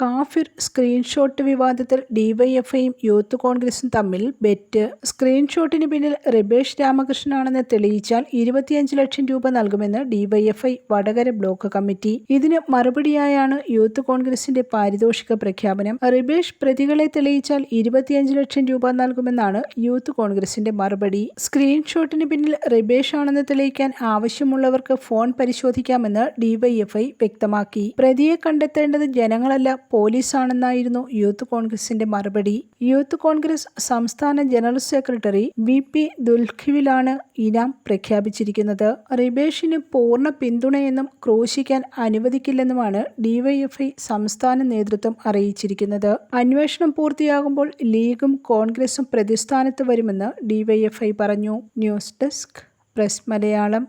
കാഫിർ സ്ക്രീൻഷോട്ട് വിവാദത്തിൽ ഡിവൈഎഫ്ഐയും യൂത്ത് കോൺഗ്രസും തമ്മിൽ ബെറ്റ്. സ്ക്രീൻഷോട്ടിന് പിന്നിൽ റിബേഷ് രാമകൃഷ്ണനാണെന്ന് തെളിയിച്ചാൽ ഇരുപത്തിയഞ്ച് ലക്ഷം രൂപ നൽകുമെന്ന് ഡിവൈഎഫ്ഐ വടകര ബ്ലോക്ക് കമ്മിറ്റി. ഇതിന് മറുപടിയായാണ് യൂത്ത് കോൺഗ്രസിന്റെ പാരിതോഷിക പ്രഖ്യാപനം. റിബേഷ് പ്രതികളെ തെളിയിച്ചാൽ ഇരുപത്തിയഞ്ച് ലക്ഷം രൂപ നൽകുമെന്നാണ് യൂത്ത് കോൺഗ്രസിന്റെ മറുപടി. സ്ക്രീൻഷോട്ടിന് പിന്നിൽ റിബേഷ് ആണെന്ന് തെളിയിക്കാൻ ആവശ്യമുള്ളവർക്ക് ഫോൺ പരിശോധിക്കാമെന്ന് ഡിവൈഎഫ്ഐ വ്യക്തമാക്കി. പ്രതിയെ കണ്ടെത്തേണ്ടത് ജനങ്ങളല്ല പോലീസാണെന്നായിരുന്നു യൂത്ത് കോൺഗ്രസിന്റെ മറുപടി. യൂത്ത് കോൺഗ്രസ് സംസ്ഥാന ജനറൽ സെക്രട്ടറി വി പി ദുൽഖിവിലാണ് ഇനാം പ്രഖ്യാപിച്ചിരിക്കുന്നത്. റിബേഷിന് പൂർണ പിന്തുണയെന്നും ക്രൂശിക്കാൻ അനുവദിക്കില്ലെന്നുമാണ് ഡിവൈഎഫ്ഐ സംസ്ഥാന നേതൃത്വം അറിയിച്ചിരിക്കുന്നത്. അന്വേഷണം പൂർത്തിയാകുമ്പോൾ ലീഗും കോൺഗ്രസും പ്രതിസ്ഥാനത്ത് വരുമെന്ന് ഡിവൈഎഫ്ഐ പറഞ്ഞു. News desk press Malayalam.